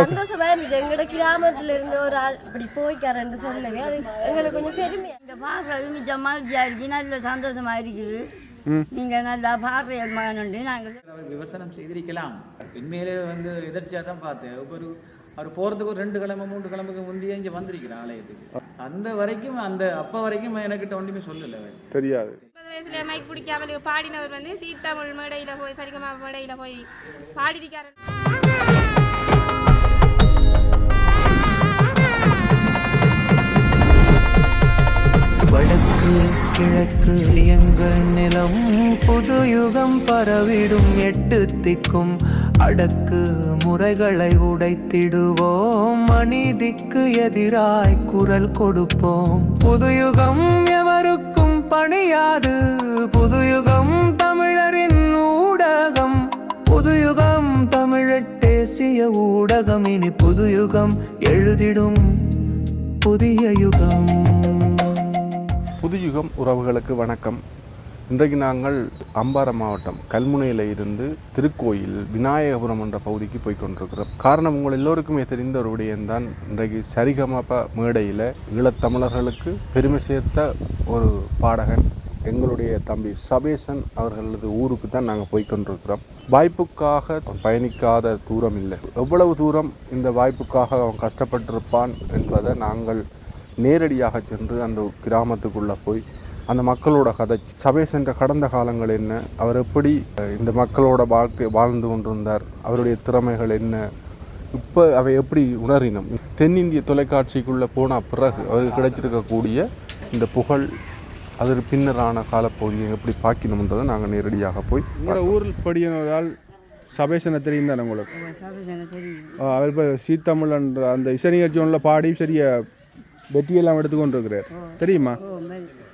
சந்தோஷமா இருந்துச்சு எங்களோட கிராமத்துல இருந்து ஒரு ஆள் இப்படி போய்க்காரன்னு சொல்லவே அது எங்களுக்கு கொஞ்சம் பெருமையா இங்கே பார்க்குறது மிச்சம் மகிழ்ச்சியாக இருக்கு நல்ல சந்தோஷமா இருக்குது நீங்கள் நல்லா பார்வையல் மகனுண்டு நாங்கள் அவர் விமர்சனம் செய்திருக்கலாம் உண்மையிலே வந்து எதிர்ச்சியாக தான் பார்த்தேன் ஒரு அவர் போகிறதுக்கு ஒரு ரெண்டு கிழமை மூன்று கிழமைக்கு முந்தையே இங்கே வந்திருக்கிறார் ஆலயத்துக்கு அந்த வரைக்கும் அந்த அப்போ வரைக்கும் எனக்கிட்ட ஒன்றுமே சொல்லலை அவர் தெரியாது வயசுல மைக் பிடிக்காமல் பாடினவர் வந்து சீதாமொழி மேடையில போய் சரிகமா மேடையில போய் பாடியிருக்காரு வடக்கு கிழக்கு எங்கள் நிலம் புது யுகம் பரவிடும் எட்டு திக்கும் அடக்கு முறைகளை உடைத்திடுவோம். அநீதிக்கு எதிராய் குரல் கொடுப்போம். புதுயுகம் எவருக்கும் பணியாது. புதுயுகம் தமிழரின் ஊடகம். புதுயுகம் தமிழர் தேசிய ஊடகம். இனி புதுயுகம் எழுதிடும் புதிய யுகம். புதுயுகம் உறவுகளுக்கு வணக்கம். இன்றைக்கு நாங்கள் அம்பாறை மாவட்டம் கல்முனையில் இருந்து திருக்கோயில் விநாயகபுரம் என்ற பகுதிக்கு போய் கொண்டிருக்கிறோம். காரணம் உங்கள் எல்லோருக்குமே தெரிந்த ஒரு விடயம்தான் இன்றைக்கு சரிகமப மேடையில் ஈழத்தமிழர்களுக்கு பெருமை சேர்த்த ஒரு பாடகன் எங்களுடைய தம்பி சபேசன் அவர்களது ஊருக்கு தான் நாங்கள் போய் கொண்டிருக்கிறோம். வாய்ப்புக்காக பயணிக்காத தூரம் இல்லை. எவ்வளவு தூரம் இந்த வாய்ப்புக்காக அவன் கஷ்டப்பட்டிருப்பான் என்பதை நாங்கள் நேரடியாக சென்று அந்த கிராமத்துக்குள்ளே போய் அந்த மக்களோட கதை சபேசன்ற கடந்த காலங்கள் என்ன அவர் எப்படி இந்த மக்களோட வாழ்க்கை வாழ்ந்து கொண்டிருந்தார் அவருடைய திறமைகள் என்ன இப்போ அவை எப்படி உணரினோம். தென்னிந்திய தொலைக்காட்சிக்குள்ளே போன பிறகு அவருக்கு கிடைச்சிருக்கக்கூடிய இந்த புகழ் அது பின்னரான காலப்பகுதியை எப்படி பார்க்கணுன்றதை நாங்கள் நேரடியாக போய் உங்களோட ஊரில் படியான ஒரு ஆள் சபேசனை தெரியும் தானே உங்களுக்கு? அவர் இப்போ சீத்தமிழ் என்ற அந்த இசை நிகழ்ச்சி ஒன்றில் பாடி சரிய வெற்றியெல்லாம் எடுத்துக்கொண்டு இருக்கிறார் தெரியுமா?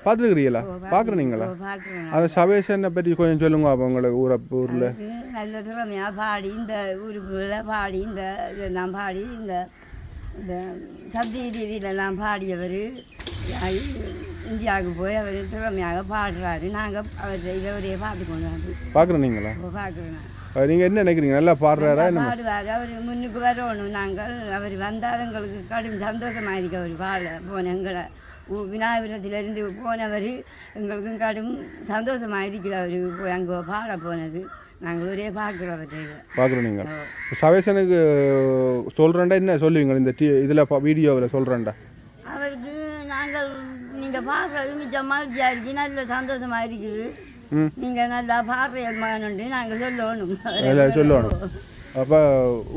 பார்த்துருக்கிறீங்களா? பார்க்குறீங்களா? பார்க்குறேன். அந்த சபேசனை பற்றி கொஞ்சம் சொல்லுங்க அப்போ உங்களுக்கு ஊரை ஊரில். நல்ல திறமையாக பாடி இந்த ஊருக்குள்ள பாடி இந்த இதெல்லாம் பாடி இந்த இந்த சப்தி ரீதியிலெல்லாம் பாடியவர். இந்தியாவுக்கு போய் அவர் திறமையாக பாடுறாரு. நாங்கள் அவர் இவரையே பார்த்து கொண்டு வந்து நீங்கள் என்ன நினைக்கிறீங்க? நல்லா பாடுறாரா? என்ன பாடுவார். அவர் முன்னுக்கு வரணும். நாங்கள் அவர் வந்தால் எங்களுக்கு கடும் சந்தோஷமாக இருக்கு அவர் பாட போன எங்களை விநாயகபுரத்திலிருந்து போனவர் எங்களுக்கும் கடும் சந்தோஷமாக இருக்குது அவர். போய் அங்கே பாட போனது. நாங்கள் ஒரே பார்க்குறவற்றை பார்க்குறீங்களா சபேசனுக்கு சொல்கிறேன்டா என்ன சொல்லுவீங்க? இந்த டி இதில் வீடியோவில் சொல்கிறேன்டா அவருக்கு நாங்கள் நீங்கள் பார்க்குறது மிச்சம் மகிழ்ச்சியாக இருக்கு. நல்ல சந்தோஷமாக இருக்குது. நீங்கள் நல்லா பார்வையல் மகனுண்டு நாங்கள் சொல்லணும். சொல்லணும். அப்போ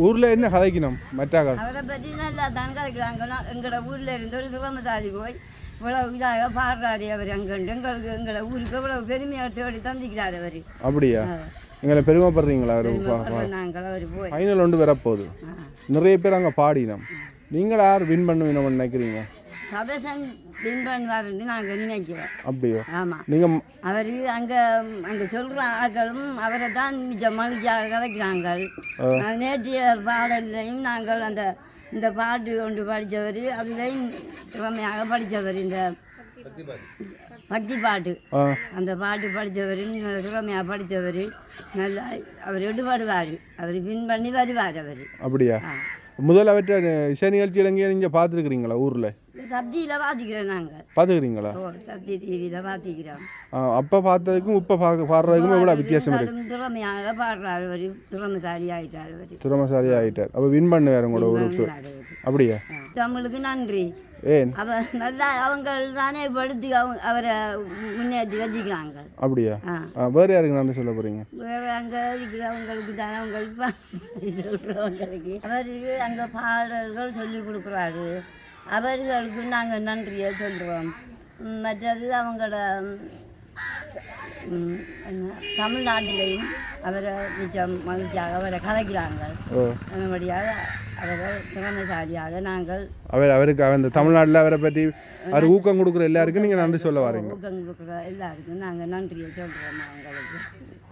ஊரில் என்ன கதைக்கணும்? மற்றாக்கள் அவரை பற்றி நல்லா தான் கதைக்கிறாங்க எங்களோட ஊரில் இருந்து ஒரு சுகமசாலி போய் இவ்வளவு இதாக பாடுறாரு அவர் அங்கண்டு எங்களுக்கு எங்களை ஊருக்கு இவ்வளவு பெருமையாக தேடி தந்திக்கிறார் அவர். அப்படியா? எங்களை பெருமைப்படுறீங்களா அவர்? ஃபைனல் ஒன்று வரப்போகுது. நிறைய பேர் அங்கே பாடினோம். நீங்கள் யார்? வின் பண்ணுவீங்கன்னு நினைக்கிறீங்க? சபசன் வின் பண்ணுவாருன்னு நாங்கள் நினைக்கிறோம் அப்படியோ? ஆமாம் நீங்கள் அவர் அங்கே அங்கே சொல்கிற ஆட்களும் அவரை தான் மிச்சம் மகிழ்ச்சியாக கதைக்கிறாங்க நேற்றைய பாடல்லையும் நாங்கள் அந்த இந்த பாட்டு ஒன்று படித்தவர் அதுலேயும் திறமையாக படித்தவர் இந்த பக்தி பாட்டு. அந்த பாட்டு படித்தவர் திறமையாக படித்தவர் நல்லா அவர் எடுபடுவார். அவர் வின் பண்ணி வருவார் அவர். அப்படியா? முதல் அவற்றை இசை நிகழ்ச்சியில் எங்கேயும் நீங்கள் பார்த்துருக்குறீங்களா? ஊரில்? சப்தியில் வாசிக்கிறோம் நாங்கள் பார்த்துக்கிறீங்களா ஓ சப்தி டிவியில் வாசிக்கிறோம் அப்போ பார்த்ததுக்கும் இப்போ பார்க்க பாடுறதுக்கும் எவ்வளோ வித்தியாசம் இருக்கு? திறமையாக பாடுறார் அவர். திறமைசாலி ஆயிட்டார் அவர். திறமசாலி ஆகிட்டார் அப்போ வின் பண்ணுவார் உங்களோட ஊருக்கு அப்படியா? தமிழுக்கு நன்றி. ஏன்? அவ நல்லா அவங்க தானே படுத்தி அவங்க அவரை முன்னேற்றி வச்சுக்கிறாங்க. அப்படியா? வேறு யாருக்கு நன்றி சொல்ல போகிறீங்க வேற அங்கே இருக்கிறவங்களுக்கு தானே அவங்களுக்கு சொல்கிறவங்களுக்கு அவருக்கு அங்கே பாடல்கள் சொல்லி கொடுக்குறாரு. அவர்களுக்கு நாங்கள் நன்றியை சொல்கிறோம் மற்றது அவங்களோட தமிழ்நாட்டிலையும் அவரை மிச்சம் மகிழ்ச்சியாக அவரை கதைக்கிறாங்க அதன்படியாக அவரை திறமைசாலியாக நாங்கள் அவர் அவருக்கு அவர் இந்த தமிழ்நாட்டில் அவரை பற்றி அவர் ஊக்கம் கொடுக்குற எல்லாருக்கும் நீங்கள் நன்றி சொல்ல வரீங்க ஊக்கம் கொடுக்குற எல்லாருக்கும் நாங்கள் நன்றியை சொல்கிறோம் அவங்களுக்கு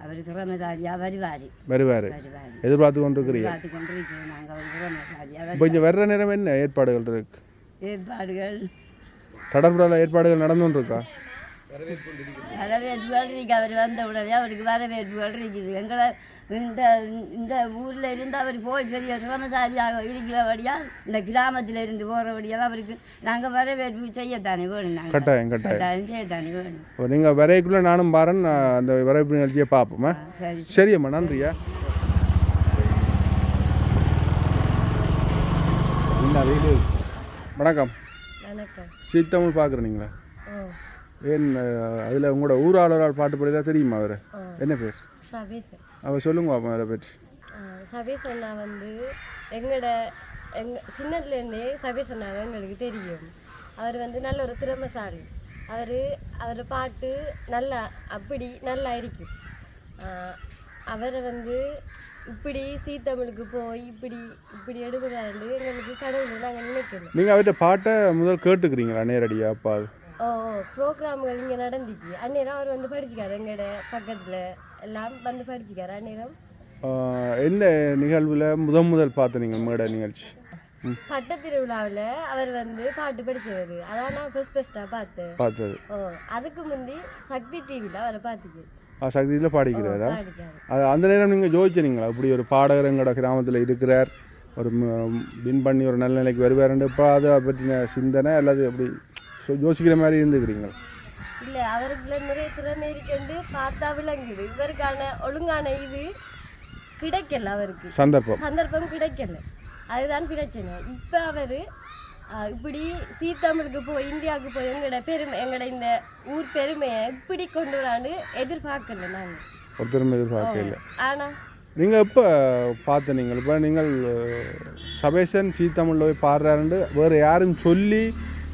அவர் திறமைசாலியாக வருவார். வருவார். எதிர்பார்த்து கொண்டு இருக்கிறீங்க பார்த்து கொண்டு இருக்கிறோம் நாங்கள். அவர் திறமைசாலியாக இங்கே வர்ற நேரம் என்ன ஏற்பாடுகள் இருக்கு? ஏற்பாடுகள். கடற்புறால ஏற்பாடுகள் நடந்து கொண்டு இருக்கா வரவேற்புகள் இருக்கு. அவர் வந்த உடனே அவருக்கு வரவேற்புகள் இருக்குது. எங்களை இந்த இந்த ஊரில் இருந்து அவர் போய் பெரிய சிரமசாலியாக இருக்கிறபடியால் இந்த கிராமத்தில் இருந்து போகிறபடியால் அவருக்கு நாங்கள் வரவேற்பு செய்யத்தானே வேணும் நாங்கள் கட்டாயம் கட்டாயம். செய்யத்தானே வேணும். நீங்கள் வரைக்குள்ளே நானும் பாரன். அந்த வரவேற்பு நிகழ்ச்சியை பார்ப்போமா. சரி. சரியம்மா நன்றியா? என்ன வெயில்? வணக்கம். வணக்கம். சீத்தமிழ் பார்க்குறீங்களா ஏன் அதில் உங்களோட ஊராளரால் பாட்டு படிதா தெரியுமா அவர்? என்ன பேர்? அவர் சொல்லுங்க பாப்போம் அதை பற்றி. சபீஸ் அண்ணா வந்து எங்களோட எங்க சின்னதுலேருந்தே சபீஸ் அண்ணாவை எங்களுக்கு தெரியும். அவர் வந்து நல்ல ஒரு திறமைசாலி. அவர் அவர் பாட்டு நல்லா அப்படி நல்லா இருக்கும் அவரை வந்து இப்படி சீத்தமிழுக்கு போய் இப்படி இப்படி எடுக்கிறாரு எங்களுக்கு கடவுள் நாங்கள் நினைக்கணும். நீங்கள் அவர்கிட்ட பாட்டை முதல் கேட்டுக்கிறீங்களா நேரடியாக அப்பா? அது ஓ ப்ரோக்ராம்கள் இங்கே நடந்துச்சு. அந்நேரம் அவர் வந்து படிச்சுக்காரு எங்களோட பக்கத்தில். எல்லாம் வந்து படிச்சுக்காரு அந்நேரம். ஆஹ் எந்த நிகழ்வில் முதன் முதல் பார்த்த நீங்கள் மேடை நிகழ்ச்சி? பட்டத்திருவிழாவில் அவர் வந்து பாட்டு படிச்சவர். அதான் நான் ஃபஸ்ட் ஃபஸ்ட்டாக பார்த்தேன். பார்த்தது. ஓ அதுக்கு முந்தி சக்தி டிவியில் அவரை பார்த்துக்கு சக்தியில் பாடிக்கிறாரா? அது அந்த நேரம் நீங்கள் ஜோதிச்சினீங்களா இப்படி ஒரு பாடகர் எங்களோட கிராமத்தில் இருக்கிறார். ஒரு வின் பண்ணி ஒரு நல்ல நிலைக்கு வருவாருன்னு இப்போ அதை பற்றின சிந்தனை அல்லது அப்படி யோசிக்கிற மாதிரி இருந்துக்கிறீங்களா இல்லை அவருக்குள்ள நிறைய திறமை இருக்குன்னு பார்த்தா விளங்குது இவருக்கான ஒழுங்கான இது கிடைக்கல அவருக்கு. சந்தர்ப்பம். சந்தர்ப்பம் கிடைக்கல. அதுதான் பிரச்சனை. இப்போ அவர் இப்படி சீத்தமிழுக்கு போய் இந்தியாவுக்கு போய் எங்களோட பெருமை எங்களோட இந்த ஊர் பெருமையை இப்படி கொண்டு வரான்னு எதிர்பார்க்கல நாங்கள் ஒருத்தரும் எதிர்பார்க்கல. ஆனால் நீங்கள் எப்போ பார்த்த நீங்கள்? இப்போ நீங்கள் சபேசன் சீத்தமிழில் போய் பாடுறாருன்னு வேறு யாரும் சொல்லி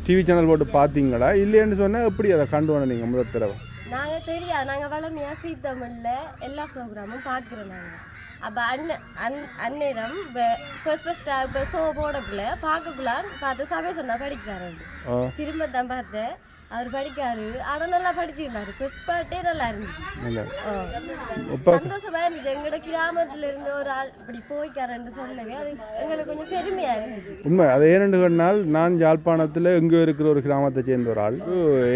டிவி சேனல் போட்டு பார்த்தீங்களா? இல்லைன்னு சொன்னால் எப்படி அதை கண்டு வந்த நீங்கள் முதல் தடவை? நாங்கள் தெரியாது. நாங்கள் வளமையாக சீத்தமிழில் எல்லா ப்ரோக்ராமும் பார்க்குறோம் நாங்கள் அப்போ அண்ணன் அன் அந்நேரம் ஃபர்ஸ்ட் ஃபஸ்ட்டாக இப்போ ஷோ போடக்குள்ள பார்க்கக்குள்ள பார்த்து சபேசன் தான் படிக்கிறாரு திரும்ப தான் பார்த்தேன் அவர் படிக்காரு ஆனால் நல்லா படிச்சிருந்தாரு ஃபர்ஸ்ட் பாட்டே நல்லா இருந்துச்சு சந்தோஷமா இருந்துச்சு எங்களோட கிராமத்துல இருந்து ஒரு ஆள் இப்படி போய்க்காரன்னு சொல்லவே அது எங்களுக்கு கொஞ்சம் பெருமையா இருந்துச்சு உண்மை. அது ஏனென்று சொன்னால் நான் யாழ்ப்பாணத்தில் எங்கே இருக்கிற ஒரு கிராமத்தை சேர்ந்த ஒரு ஆள்.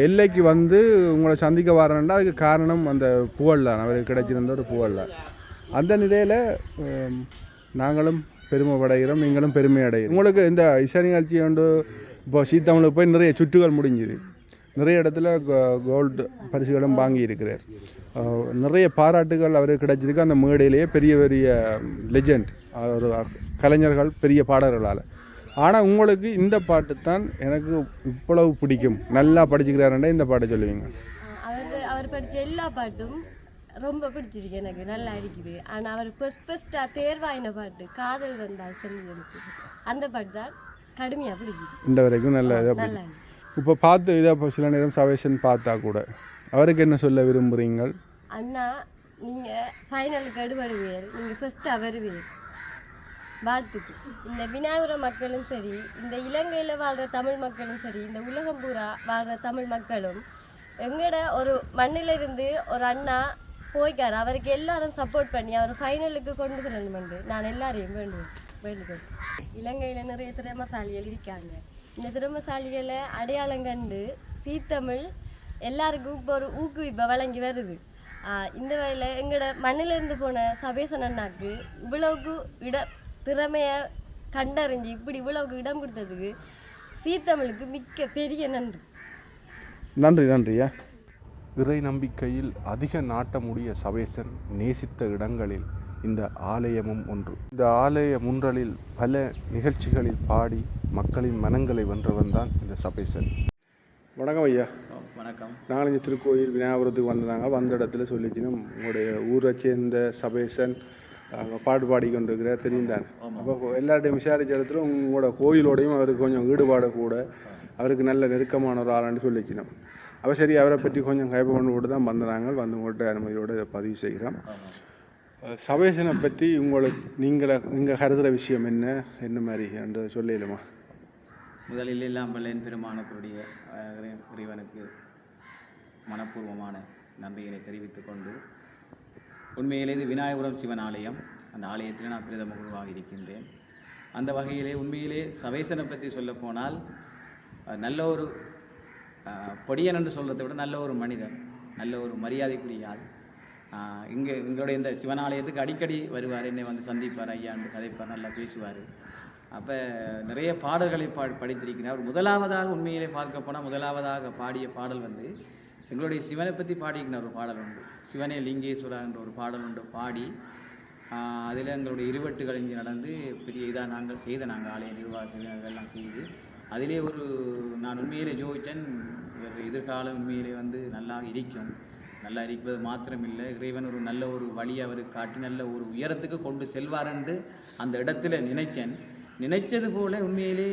எல்லைக்கு வந்து உங்களை சந்திக்க வரேன்டா. அதுக்கு காரணம் அந்த புகழ் தான் அவருக்கு கிடைச்சிருந்த ஒரு புகழ் தான் அந்த நிலையில் நாங்களும் பெருமைப்படைகிறோம் நீங்களும் பெருமை அடைகிறோம் உங்களுக்கு இந்த இசை நிகழ்ச்சி வந்து இப்போ சீத்தமிழுக்கு போய் நிறைய சுற்றுகள் முடிஞ்சுது. நிறைய இடத்துல கோல்டு பரிசுகளும் வாங்கி இருக்கிறார். நிறைய பாராட்டுகள் அவருக்கு கிடைச்சிருக்கு. அந்த மேடையிலேயே பெரிய பெரிய லெஜெண்ட் ஒரு கலைஞர்கள் பெரிய பாடகர்களால். ஆனால் உங்களுக்கு இந்த பாட்டு தான் எனக்கு இவ்வளவு பிடிக்கும். நல்லா படிச்சுக்கிறாருன்னா இந்த பாட்டை சொல்லுவீங்க. அவர் படித்த எல்லா பாட்டும் ரொம்ப பிடிச்சிருக்கு எனக்கு. நல்லா இருக்குது. ஆனா அவர் ஃபர்ஸ்ட் ஃபர்ஸ்ட்டாக தேர்வாயின பாட்டு காதல் வந்தால் சொல்லி எனக்கு. அந்த பாட்டு தான் கடுமையா பிடிச்சிருக்கு. இந்த வரைக்கும் நல்ல இதாக இப்போ பார்த்து இதை இப்போ சில நேரம் சவேஷன் பார்த்தா கூட அவருக்கு என்ன சொல்ல விரும்புகிறீங்கள் அண்ணா நீங்க ஃபைனலுக்கு அடுபடுவீர் நீங்க ஃபர்ஸ்ட்டாக வருவீர். வாழ்த்துக்கு இந்த விநாயகர மக்களும் சரி இந்த இலங்கையில் வாழ்கிற தமிழ் மக்களும் சரி இந்த உலகம் பூரா வாழ்கிற தமிழ் மக்களும் எங்கட ஒரு மண்ணிலிருந்து ஒரு அண்ணா போய்க்கார். அவருக்கு எல்லாரும் சப்போர்ட் பண்ணி அவர் ஃபைனலுக்கு கொண்டு செல்லணும் நான் எல்லாரையும் வேண்டுவேன் வேண்டுகோள். இலங்கையில் நிறைய திறமசாலிகள் இருக்காங்க. இந்த திறமசாலிகளை அடையாளம் கண்டு சீத்தமிழ் எல்லாருக்கும் இப்போ ஒரு ஊக்குவிப்பை வழங்கி வருது. ஆஹ் இந்த வேலையில் எங்களோட மண்ணிலிருந்து போன சபேசன் அண்ணாக்கு இவ்வளவுக்கு இட திறமையை கண்டறிஞ்சு இப்படி இவ்வளவுக்கு இடம் கொடுத்ததுக்கு சீத்தமிழுக்கு மிக்க பெரிய நன்றி. நன்றி நன்றியா இறை நம்பிக்கையில் அதிக நாட்டமுடைய சவேசன் நேசித்த இடங்களில் இந்த ஆலயமும் ஒன்று. இந்த ஆலய முன்றலில் பல நிகழ்ச்சிகளில் பாடி மக்களின் மனங்களை வென்றவன் தான் இந்த சபேசன் வணக்கம் ஐயா. வணக்கம். நாங்கள் திருக்கோயில் விநாயகபுரத்துக்கு வந்தாங்க வந்த இடத்துல சொல்லிச்சினோம் உங்களுடைய ஊரை சேர்ந்த சபேசன் பாட்டு பாடி கொண்டிருக்கிறார் தெரிந்தான் அப்போ எல்லார்ட்டையும் விசாரிச்ச இடத்துல உங்களோட கோயிலோடையும் அவருக்கு கொஞ்சம் ஈடுபாடு கூட அவருக்கு நல்ல நெருக்கமான ஒரு ஆளான்னு சொல்லிச்சினோம் அப்போ சரி அவரை பற்றி கொஞ்சம் கைப்ப விட்டு தான் வந்தாங்க வந்து உங்கள்கிட்ட அனுமதியோடு இதை பதிவு செய்கிறோம். சபேசனை பற்றி உங்களுக்கு நீங்களை நீங்கள் கருதுகிற விஷயம் என்ன? என்ன மாதிரி? என்று சொல்லிடலாமா? முதலில் எல்லாம் வல்லேன் பெருமானத்துடைய இறைவனுக்கு மனப்பூர்வமான நன்றியினை தெரிவித்துக் கொண்டு உண்மையிலே இது விநாயகபுரம் சிவன் ஆலயம் அந்த ஆலயத்தில் நான் பிரதம குருவாக இருக்கின்றேன். அந்த வகையிலே உண்மையிலே சவேசனை பற்றி சொல்லப்போனால் நல்ல ஒரு பொடியன் என்று சொல்கிறத விட நல்ல ஒரு மனிதன் நல்ல ஒரு மரியாதைக்குரிய ஆள். இங்கே எங்களுடைய இந்த சிவனாலயத்துக்கு அடிக்கடி வருவார் என்னை வந்து சந்திப்பார் ஐயாண்டு கதைப்பார் நல்லா பேசுவார். அப்போ நிறைய பாடல்களை பா படித்திருக்கிறார். முதலாவதாக உண்மையிலே பார்க்க போனால் முதலாவதாக பாடிய பாடல் வந்து எங்களுடைய சிவனை பற்றி பாடிக்கிற ஒரு பாடல் உண்டு. சிவனே லிங்கேஸ்வரா என்ற ஒரு பாடல் உண்டு பாடி அதில் எங்களுடைய இருவட்டுகள் இங்கே நடந்து பெரிய இதாக நாங்கள் செய்த நாங்கள் ஆலய நிர்வாக எல்லாம் செய்து அதிலே ஒரு நான் உண்மையிலே ஜோதிச்சன் இவர் எதிர்காலம் உண்மையிலே வந்து நல்லா இருக்கும். நல்லா இருப்பது மாத்திரமில்லை. இறைவன் ஒரு நல்ல ஒரு வழி அவருக்கு காட்டி நல்ல ஒரு உயரத்துக்கு கொண்டு செல்வார் என்று அந்த இடத்துல நினைச்சேன் நினைச்சது போல உண்மையிலே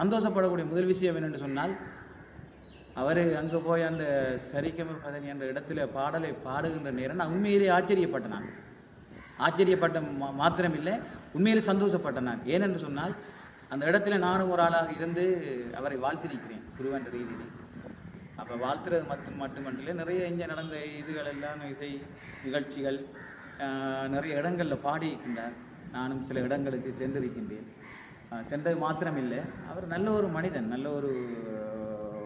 சந்தோஷப்படக்கூடிய முதல் விஷயம் என்னென்று சொன்னால் அவர் அங்கே போய் அந்த சரிகம பதனி என்ற இடத்துல பாடலை பாடுகின்ற நேரம் நான் உண்மையிலே ஆச்சரியப்பட்டேன் நான். ஆச்சரியப்பட்ட மா மாத்திரமில்லை உண்மையிலே சந்தோஷப்பட்டேன் நான். ஏனென்று சொன்னால் அந்த இடத்துல நானும் ஒரு ஆளாக இருந்து அவரை வாழ்த்திருக்கிறேன் குருவன் ரீதியில். அப்போ வாழ்த்துறது மட்டும் மட்டுமல்ல நிறைய இங்கே நடந்த இதுகள் எல்லாம் இசை நிகழ்ச்சிகள் நிறைய இடங்களில் பாடியிருக்கின்றார். நானும் சில இடங்களுக்கு சென்றிருக்கின்றேன். சென்றது மாத்திரமில்லை அவர் நல்ல ஒரு மனிதன் நல்ல ஒரு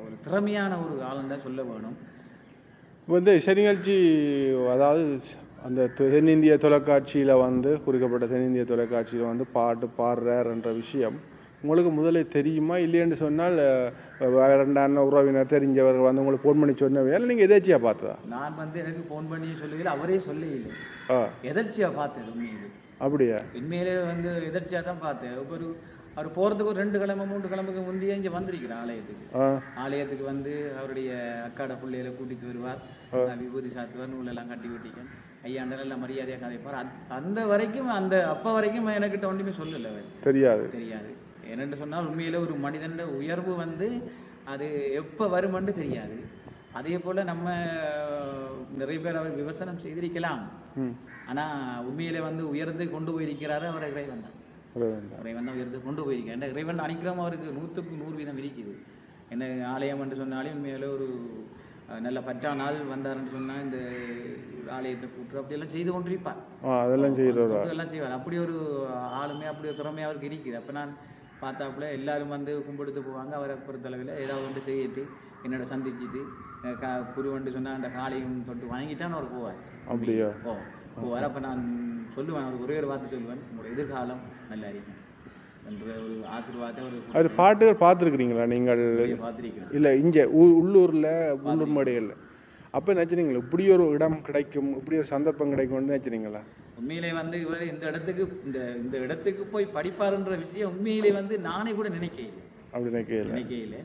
ஒரு திறமையான ஒரு ஆளுந்தான் தான் சொல்ல வேணும். வந்து இசை நிகழ்ச்சி அதாவது அந்த தென்னிந்திய தொலைக்காட்சியில் வந்து குறிக்கப்பட்ட தென்னிந்திய தொலைக்காட்சியில் வந்து பாட்டு பாடுறாருன்ற விஷயம் உங்களுக்கு முதல்ல தெரியுமா இல்லைன்னு சொன்னால் ரெண்டான உறவினர் தெரிஞ்சவர்கள் வந்து உங்களுக்கு ஃபோன் பண்ணி சொன்னவையா? நீங்கள் எதாச்சியாக பார்த்ததா? நான் வந்து எனக்கு ஃபோன் பண்ணி சொல்லவில்லை அவரே சொல்லவில்லை ஆ. எதர்ச்சியாக பார்த்தது உண்மையிலே? அப்படியா? உண்மையிலே வந்து எதர்ச்சியாக தான் பார்த்தேன். ஒரு அவர் போகிறதுக்கு ஒரு ரெண்டு கிழமை மூன்று கிழமைக்கு முந்தைய இங்கே வந்திருக்கிறேன் ஆலயத்துக்கு. ஆலயத்துக்கு வந்து அவருடைய அக்காட பிள்ளைகளை கூட்டிட்டு வருவார். விபூதி சாத்துவார் நூலெல்லாம் கட்டி வெட்டிக்க ஐயாண்டல் எல்லாம் மரியாதையாக கதைப்பார். அந்த வரைக்கும் அந்த அப்போ வரைக்கும் எனக்கிட்ட ஒன்றுமே சொல்லலை தெரியாது. தெரியாது. ஏனென்று சொன்னால் உண்மையிலே ஒரு மனிதன் உயர்வு வந்து அது எப்போ வருமென்று தெரியாது. அதே போல் நம்ம நிறைய பேர் அவர் விமர்சனம் செய்திருக்கலாம். ஆனால் உண்மையிலே வந்து உயர்ந்து கொண்டு போயிருக்கிறாரு அவர் இறைவன் தான். இறைவன் தான். உயர்ந்து கொண்டு போயிருக்கேன் இறைவன் அனுக்கிரகம் அவருக்கு நூற்றுக்கு நூறு வீதம் இருக்குது என்ன ஆலயம் என்று சொன்னாலே உண்மையிலே ஒரு நல்ல பற்றா நாள் வந்தாருன்னு சொன்னால் இந்த ஆலயத்தை கூட்டு அப்படியெல்லாம் செய்து கொண்டிருப்பார். அதெல்லாம் செய்வார். அப்படி ஒரு ஆளுமை அப்படி ஒரு திறமை அவருக்கு இருக்குது. அப்போ நான் பார்த்தாப்புல எல்லாரும் வந்து கும்பிடுத்து போவாங்க. அவரை பொறுத்தளவில் ஏதாவது ஒன்று செய்யிட்டு என்னோட சந்திச்சுட்டு கா குருவண்டு சொன்னால் அந்த காலையும் தொட்டு வணங்கிட்டான்னு அவர் போவார். அப்படியா? ஓ போவார் அப்போ நான் சொல்லுவேன் அவருக்கு ஒரே ஒரு வார்த்தை சொல்லுவேன். உங்களோட எதிர்காலம் நல்லா இருக்கும் அது பாட்டுகள் பார்த்துருக்குறீங்களா நீங்கள்? இல்லை இங்கே உள்ளூரில் உள்ளூர் மேடைகளில் அப்போ நினச்சினீங்களா இப்படி ஒரு இடம் கிடைக்கும் இப்படி ஒரு சந்தர்ப்பம் கிடைக்கும்னு நினச்சினீங்களா உண்மையிலே வந்து இவர் இந்த இடத்துக்கு இந்த இந்த இடத்துக்கு போய் படிப்பாருன்ற விஷயம் உண்மையிலே வந்து நானே கூட நினைக்கல அப்படி நினைக்கல நினைக்கையில்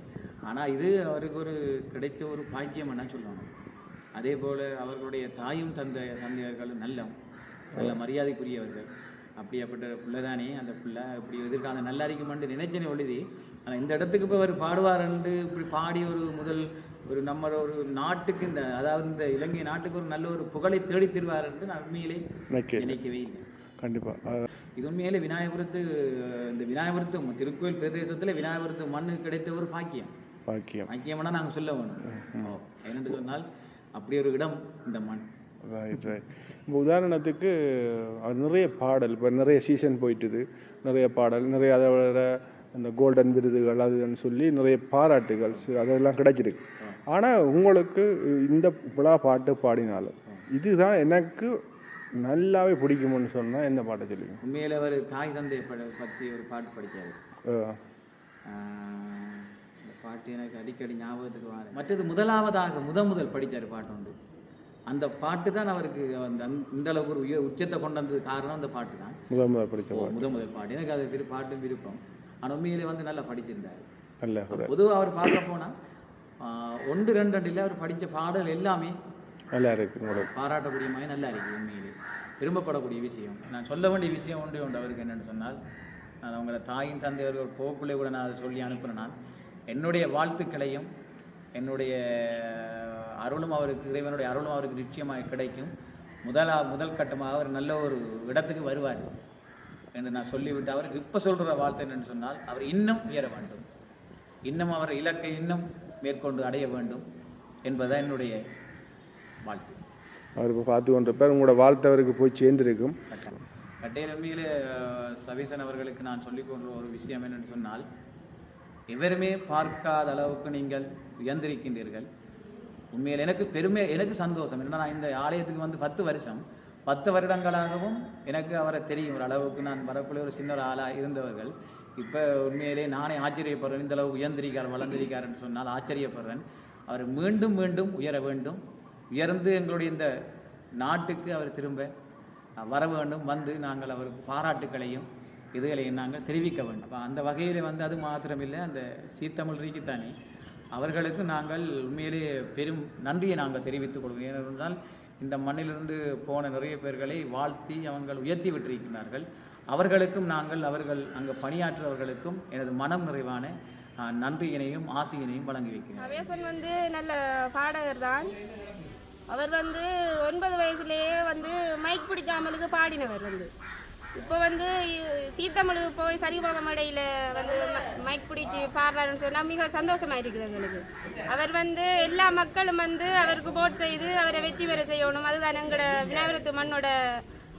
ஆனால் இது அவருக்கு ஒரு கிடைத்த ஒரு பாக்கியம் என்ன சொல்லணும்? அதே போல் அவர்களுடைய தாயும் தந்தை தந்தையர்கள் நல்ல நல்ல மரியாதைக்குரியவர்கள். அப்படியாப்பட்ட பிள்ளை தானே அந்த பிள்ளை. இப்படி எதிர்காலம் நல்லா இருக்குமென்று நினைச்சேனே ஒழுதி. ஆனால் இந்த இடத்துக்கு போய் அவர் பாடுவாருண்டு இப்படி பாடி ஒரு முதல் ஒரு நம்ம ஒரு நாட்டுக்கு இந்த அதாவது இந்த இலங்கை நாட்டுக்கு ஒரு நல்ல ஒரு புகழை தேடி தருவாருன்ட்டு நான் உண்மையிலே நினைக்கவே இல்லை. கண்டிப்பாக இது உண்மையிலே விநாயகபுரத்து இந்த விநாயகபுரத்து திருக்கோயில் பிரதேசத்தில் விநாயகபுரத்து மண்ணு கிடைத்த ஒரு பாக்கியம். பாக்கியம். பாக்கியம்னா நாங்கள் சொல்ல வேணும் என்னென்று சொன்னால் அப்படி ஒரு இடம் இந்த மண். ரைட் ரைட் இப்போ உதாரணத்துக்கு அவர் நிறைய பாடல் இப்போ நிறைய சீசன் போயிட்டுது. நிறைய பாடல் நிறைய அதை விட அந்த கோல்டன் விருதுகள் அதுன்னு சொல்லி நிறைய பாராட்டுகள் அதெல்லாம் கிடைச்சிருக்கு. ஆனால் உங்களுக்கு இந்த விழா பாட்டு பாடினாலும் இதுதான் எனக்கு நல்லாவே பிடிக்கும்னு சொன்னால் என்ன பாட்டை சொல்லுங்க உண்மையில் அவர் தாய் தந்தை பற்றி ஒரு பாட்டு படித்தார் இந்த பாட்டு எனக்கு அடிக்கடி ஞாபகத்துக்கு வர மற்றது முதலாவதாக முத முதல் படித்தார் பாட்டு உண்டு அந்த பாட்டு தான் அவருக்கு அந்த இந்த அளவுக்கு ஒரு உயர் உச்சத்தை கொண்டு வந்தது காரணம் அந்த பாட்டு தான். முதல் முதல் படித்த முத முதல் பாட்டு. எனக்கு அது பாட்டும் விருப்பம். ஆனால் உண்மையிலே வந்து நல்லா படிச்சிருந்தார். பொதுவாக அவர் பார்க்க போனால் ஒன்று ரெண்டு இல்லை அவர் படித்த பாடல் எல்லாமே நல்லா இருக்கு உங்களுக்கு பாராட்டக்கூடிய மாதிரி நல்லா இருக்குது உண்மையிலே. விரும்பப்படக்கூடிய விஷயம். நான் சொல்ல வேண்டிய விஷயம் ஒன்றே உண்டு. அவருக்கு என்னென்னு சொன்னால் நான் அவங்கள தாயின் தந்தையர்கள் போக்குள்ளே கூட நான் அதை சொல்லி அனுப்புகிறேன் நான். என்னுடைய வாழ்த்துக்களையும் என்னுடைய அருளும் அவருக்கு இறைவனுடைய அருளும் அவருக்கு நிச்சயமாக கிடைக்கும். முதலா முதல் கட்டமாக அவர் நல்ல ஒரு இடத்துக்கு வருவார் என்று நான் சொல்லிவிட்டு அவருக்கு இப்போ சொல்கிற வார்த்தை என்னன்னு சொன்னால் அவர் இன்னும் உயர வேண்டும். இன்னும் அவர் இலக்கை இன்னும் மேற்கொண்டு அடைய வேண்டும் என்பதுதான் என்னுடைய வாழ்த்து. அவர் இப்போ பார்த்து கொண்டிருப்பார். உங்களோட வாழ்த்து அவருக்கு போய் சேர்ந்திருக்கும். கட்டையிலமையில் சபீசன் அவர்களுக்கு நான் சொல்லிக் கொண்ட ஒரு விஷயம் என்னன்னு சொன்னால் எவருமே பார்க்காத அளவுக்கு நீங்கள் உயர்ந்திருக்கின்றீர்கள். உண்மையில் எனக்கு பெருமை எனக்கு சந்தோஷம். ஏன்னா நான் இந்த ஆலயத்துக்கு வந்து பத்து வருஷம் பத்து வருடங்களாகவும் எனக்கு அவரை தெரியும். ஒரு அளவுக்கு நான் வரக்குள்ள ஒரு சின்ன ஒரு ஆளாக இருந்தவர்கள். இப்போ உண்மையிலே நானே ஆச்சரியப்படுறேன். இந்தளவு உயர்ந்திருக்கார் வளர்ந்திருக்காருன்னு சொன்னால் ஆச்சரியப்படுறேன். அவர் மீண்டும் மீண்டும் உயர வேண்டும். உயர்ந்து எங்களுடைய இந்த நாட்டுக்கு அவர் திரும்ப வர வேண்டும். வந்து நாங்கள் அவருக்கு பாராட்டுக்களையும் இதுகளையும் நாங்கள் தெரிவிக்க வேண்டும். அப்போ அந்த வகையில் வந்து அது மாத்திரமில்லை. அந்த சீத்தமிழ் ரீக்கித்தானே அவர்களுக்கு நாங்கள் உண்மையிலேயே பெரும் நன்றியை நாங்கள் தெரிவித்துக் கொள்கிறோம். ஏனென்றால் இந்த மண்ணிலிருந்து போன நிறைய பேர்களை வாழ்த்தி அவங்கள் உயர்த்தி விட்டிருக்கிறார்கள். அவர்களுக்கும் நாங்கள் அவர்கள் அங்கு பணியாற்றுவர்களுக்கும் எனது மனம் நிறைவான நன்றியினையும் ஆசையினையும் வழங்கி வைக்கிறேன் சவேசன் வந்து நல்ல பாடகர் தான். அவர் வந்து ஒன்பது வயசுலேயே வந்து மைக் பிடிக்காமலுக்கு பாடினவர் வந்து. இப்போ வந்து சீத்தமிழுக்கு போய் சரிபாபா மடையில் வந்து ம- மைக் பிடிச்சி பாடுறாருன்னு சொன்னால் மிக சந்தோஷமாக இருக்குது எங்களுக்கு. அவர் வந்து எல்லா மக்களும் வந்து அவருக்கு போட் செய்து அவரை வெற்றி பெற செய்யணும். அதுதான் எங்களோட விநாயகரத்து மண்ணோட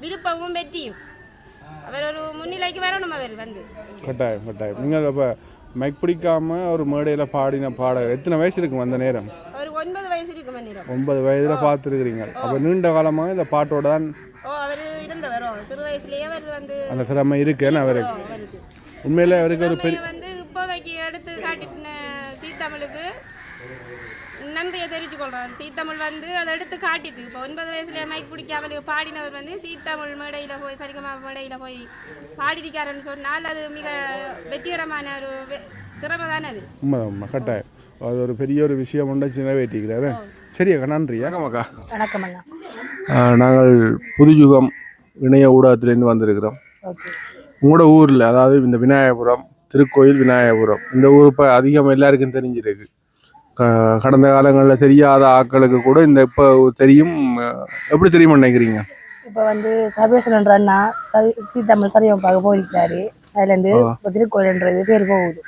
விருப்பமும் வெற்றியும். அவர் ஒரு முன்னிலைக்கு வரணும் அவர் வந்து. கட்டாயம் கட்டாயம். நீங்கள் அப்போ மைக் பிடிக்காம ஒரு மேடையில் பாடின பாட எத்தனை வயசு இருக்கும் அந்த நேரம்? அவருக்கு ஒன்பது வயசு இருக்கு மன்னிரம் ஒன்பது வயதில் பார்த்துருக்கிறீங்க. அப்போ நீண்ட காலமாக இந்த பாட்டோட தான் ஓ அவர் இருந்தவர். சிறு வயசுலயே அவர் வந்து அந்த திறமை இருக்குன்னு அவருக்கு. உண்மையிலே அவருக்கு ஒரு பெரிய வந்து இப்போதைக்கு எடுத்து காட்டின சீத்தமிழுக்கு நன்றியை தெரிவித்துக் கொள்றாரு சீத்தமிழ் வந்து அதை எடுத்து காட்டிட்டு இப்போ ஒன்பது வயசுல மைக் பிடிக்காமலுக்கு பாடினவர் வந்து சீத்தமிழ் மேடையில போய் சரிகமா மேடையில போய் பாடியிருக்காருன்னு சொன்னால் அது மிக வெற்றிகரமான ஒரு திறமை தானே அது உண்மைதான் உண்மை. கட்டாயம். அது ஒரு பெரிய ஒரு விஷயம் ஒன்றை நிறைவேற்றிக்கிறாரு. சரி அக்கா நன்றி. அக்கா. வணக்கம் அண்ணா. நாங்கள் புதுயுகம் இணைய ஊடகத்திலேருந்து வந்திருக்கிறோம். உங்களோட ஊரில் அதாவது இந்த விநாயகபுரம் திருக்கோயில் விநாயகபுரம் இந்த ஊர் இப்போ அதிகம் எல்லாருக்கும் தெரிஞ்சிருக்கு. கடந்த காலங்களில் தெரியாத ஆட்களுக்கு கூட இந்த இப்போ தெரியும் எப்படி தெரியுமா நினைக்கிறீங்க? இப்போ வந்து சர்வேஸ்வரன்ற அண்ணா சரி சீத்தமிழ் சரியப்பாக போயிருக்காரு அதுலேருந்து இப்போ திருக்கோயில்ன்றது பேர் போகுது.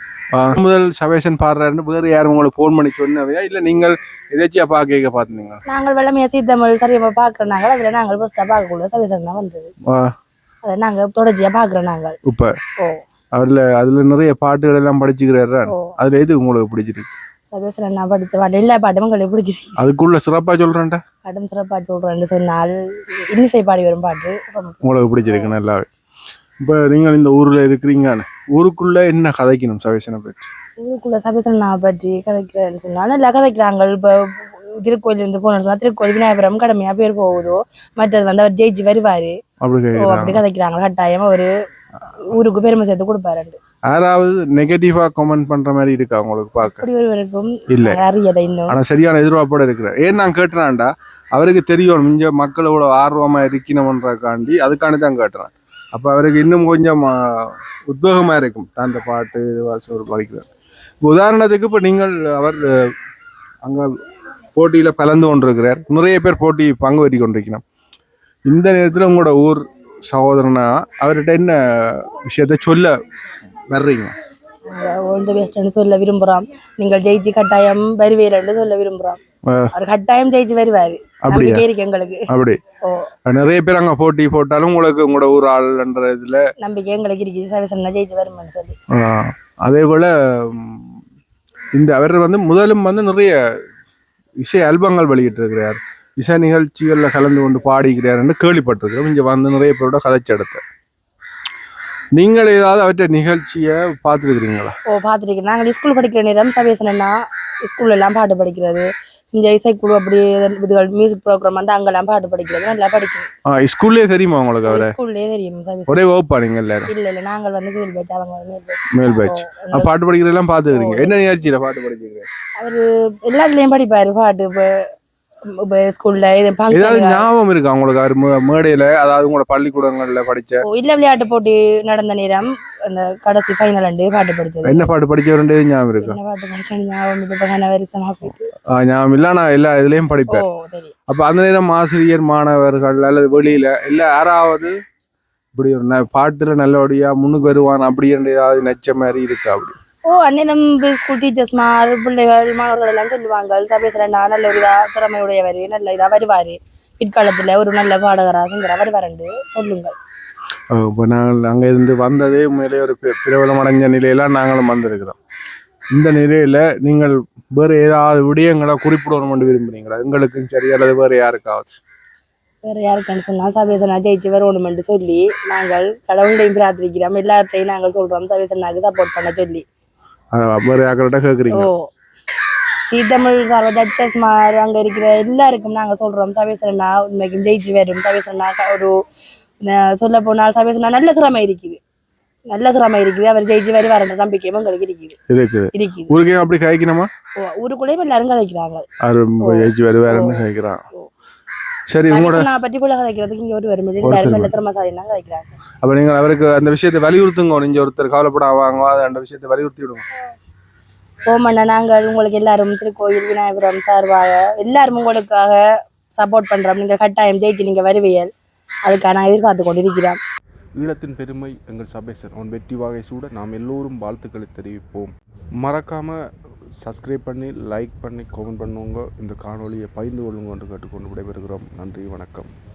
முதல் சவேசன் பாடுறாருன்னு வேறு யாரும் உங்களுக்கு ஃபோன் பண்ணி சொன்னவையா? இல்லை நீங்கள் எதாச்சியா பார்க்க கேட்க பார்த்துனீங்க நாங்கள் வெள்ளமையாக சீத்தமிழ் சரியப்பா பார்க்குறனாங்க அதில் நாங்கள் ஃபஸ்ட்டாக பார்க்கக்குள்ள சர்வேஸ்வரன் தான் வந்தது. அதை நாங்கள் தொடர்ச்சியாக பார்க்குறோம் நாங்கள். இப்போ? அதில் அதில் நிறைய பாட்டுகள் எல்லாம் படிச்சுக்கிறாரு. அதில் எது உங்களுக்கு பிடிச்சிருக்கு? நான் படித்த பாட்டு எல்லா பாட்டும் உங்களுக்கு பிடிச்சிருக்கு. அதுக்குள்ள சிறப்பாக சொல்கிறேன்டா பாட்டும் சிறப்பாக சொல்கிறேன்னு சொன்னால் இன்னிசை பாடி வரும் பாட்டு. உங்களுக்கு பிடிச்சிருக்கு நல்லாவே இப்போ நீங்கள் இந்த ஊரில் இருக்கிறீங்கன்னு ஊருக்குள்ளே என்ன கதைக்கணும் சவேசனை பற்றி? ஊருக்குள்ள நான் பற்றி கதைக்கிறேன்னு சொன்னால் நல்லா கதைக்கிறாங்க. இப்போ திருக்கோயிலேருந்து போனோம்னு சொன்னால் திருக்கோயில் விநாயகபுரம் கடமையாக பேர் போகுதோ மற்றது வந்து அவர் ஜெயிச்சு வருவார். அப்படி கதைக்கிறாங்க. கட்டாயம் அவரு ஊருக்கு பெருமை சேர்த்து கொடுப்பாரு யாராவது நெகட்டிவாக கமெண்ட் பண்ணுற மாதிரி இருக்கா உங்களுக்கு பார்க்க? அப்படி ஒருவருக்கும் இல்லை. அறியலை இன்னும். ஆனால் சரியான எதிர்பார்ப்போட இருக்கிறார். ஏன் நான் கேட்டுறான்டா அவருக்கு தெரியும் இங்கே மக்கள் இவ்வளோ ஆர்வமாக இருக்கணுமன்றக்காண்டி அதுக்காண்டி தான் கேட்டுறேன் அப்போ அவருக்கு இன்னும் கொஞ்சம் உத்வேகமாக இருக்கும். அந்த பாட்டு ஒரு படிக்கிறார் உதாரணத்துக்கு இப்போ நீங்கள் அவர் அங்கே போட்டியில் கலந்து கொண்டிருக்கிறார். நிறைய பேர் போட்டி பங்கு பெற்றி கொண்டிருக்கணும் இந்த நேரத்தில் உங்களோட ஊர் சகோதரனா அவர்கிட்ட என்ன விஷயத்த சொல்ல வர்றீங்க? பெஸ்ட்னு சொல்ல விரும்புறோம் நீங்கள் ஜெயிச்சு கட்டாயம் வருவீரன்னு சொல்ல விரும்புறோம் ஆ. அவர் கட்டாயம் ஜெயிச்சு வருவாரு. அப்படியா? நம்பிக்கை இருக்கு எங்களுக்கு. அப்படி. நிறைய பேர் அங்கே போட்டி போட்டாலும் உங்களுக்கு உங்களோட ஊர் ஆள்ன்ற இதில் நம்பிக்கை எங்களுக்கு இருக்கு. ஜெயிச்சு வருமான்னு சொல்லி. அதே போல் இந்த அவர் வந்து முதலும் வந்து நிறைய இசை ஆல்பங்கள் வெளியிட்டிருக்கிறார். இசை நிகழ்ச்சிகளில் கலந்து கொண்டு பாடிக்கிறார்னு கேள்விப்பட்டிருக்கிறோம். இங்கே வந்து நிறைய பேரோட கதைச்செடுத்த நீங்கள் ஏதாவது அவற்றை நிகழ்ச்சியை பார்த்துருக்கிறீங்களா? ஓ பார்த்துருக்கேன். நாங்கள் ஸ்கூல் படிக்கிற நேரம் சர்வீசனா ஸ்கூல்ல எல்லாம் பாட்டு படிக்கிறது. இந்த இசைக்குழு அப்படி இதுகள் மியூசிக் ப்ரோக்ராம் வந்து அங்கெல்லாம் பாட்டு படிக்கிறது. நல்லா படிக்கணும் ஆ ஸ்கூல்லே தெரியுமா உங்களுக்கு அவரை? ஸ்கூல்லே தெரியும் ஒரே வகுப்பா நீங்கள் எல்லாரும்? இல்ல இல்ல நாங்கள் வந்து கீழ் பேச்சு அவங்க மேல் பேச்சு மேல் பாட்டு படிக்கிறதெல்லாம் பார்த்துக்கிறீங்க. என்ன நிகழ்ச்சியில் பாட்டு படிக்கிறீங்க? அவரு எல்லாத்துலயும் படிப்பாரு பாட்டு இப்போ ஸ்கூல்ல ஏதாவது ஞாபகம் இருக்கா உங்களுக்கு? மேடையில அதாவது உங்களோட பள்ளிக்கூடங்களில் படிச்ச? இல்ல விளையாட்டு போட்டி நடந்த நேரம் அந்த கடைசி ஃபைனல் அண்டு பாட்டு படிச்சது. என்ன பாட்டு படிச்சவருன்றது ஞாபகம் இருக்கா? என்ன பாட்டு ஞாபகம் இப்போ கன வருஷமா போயிட்டு ஆ, ஞாபகம் இல்லை. நான் எல்லா இதுலேயும் படிப்பேன். அப்போ அந்த நேரம் ஆசிரியர் மாணவர்கள் அல்லது வெளியில இல்லை யாராவது இப்படி ஒரு பாட்டுல நல்லபடியா முன்னுக்கு வருவான் அப்படின்ற ஏதாவது நச்ச மாதிரி இருக்கா அப்படி? ஓ அன்னிடம் ஸ்கூல் டீச்சர்ஸ் மார் பிள்ளைகள் மாணவர்கள் எல்லாம் சொல்லுவாங்க சபேஸ்வரண்ணா நல்ல ஒரு இதா திறமையுடையவர் நல்ல இதா வருவாரு. பிற்காலத்துல ஒரு நல்ல பாடகரா சிங்கரா வருவாருன்னு சொல்லுங்கள். இப்போ நாங்கள் அங்கே இருந்து வந்ததே உண்மையிலே ஒரு பெ- பிரபலமடைஞ்ச நிலையெல்லாம் நாங்களும் வந்திருக்கிறோம். இந்த நிலையில் நீங்கள் வேறு ஏதாவது விடயங்களை குறிப்பிடணும்னு விரும்புறீங்களா? எங்களுக்கும் சரி அல்லது வேறு யாருக்காவது? வேற யாருக்கான்னு சொன்னா சபேசனா ஜெயிச்சு வரணுமென்று சொல்லி நாங்கள் கடவுளையும் பிரார்த்திக்கிறோம் எல்லார்ட்டையும் நாங்கள் சொல்றோம் சபேசனாக்கு சப்போர்ட் பண்ண சொல்லி. வேறு யார்கிட்ட கேட்குறீங்க சீத்தமிழ் சார் ஜட்ஜஸ்மார் அங்க இருக்கிற எல்லாருக்கும் நாங்க சொல்றோம். சபேசனா உண்மைக்கும் ஜெயிச்சு வரும் சபேசனா ஒரு சொல்ல போனால் சபேசனா நல்ல திறமை இருக்குது. நல்ல திறமை இருக்குது. அவர் ஜெயிச்சு வரி வர நம்பிக்கையும் எங்களுக்கு இருக்குது. இருக்குது. இருக்குது. ஊருக்கே அப்படி கழிக்கணுமா ஓ, ஊருக்குள்ளேயும் எல்லாரும் கதைக்கிறாங்க. ஜெயிச்சு வருவாருன்னு கழிக்கிறான் சரி உங்களோட சபேசனா பற்றி போல கதைக்கிறதுக்கு இங்க ஒரு வரும் எல்லாரும் நல்ல திறமைசாலினா கதைக்கிறாங்க. அப்போ நீங்கள் அவருக்கு அந்த விஷயத்தை வலியுறுத்துங்க. நீங்கள் ஒருத்தர் கவலைப்பட வாங்க அந்த விஷயத்தை வலியுறுத்தி விடுங்க. ஓமண்ணா நாங்கள் உங்களுக்கு எல்லாரும் திருக்கோயில் விநாயகபுரம் சார்பாக எல்லாரும் உங்களுக்காக சப்போர்ட் பண்றோம். நீங்க கட்டாயம் ஜெயிச்சு நீங்க வருவியல் அதுக்காக நான் எதிர்பார்த்து கொண்டிருக்கிறோம். ஈழத்தின் பெருமை எங்கள் சபேசன் அவன் வெற்றி வாகை சூட நாம் எல்லோரும் வாழ்த்துக்களை தெரிவிப்போம். மறக்காமல் சப்ஸ்கிரைப் பண்ணி லைக் பண்ணி கமெண்ட் பண்ணுவோங்க இந்த காணொலியை பகிர்ந்து கொள்ளுங்க என்று கேட்டுக்கொண்டு விடைபெறுகிறோம். நன்றி வணக்கம்.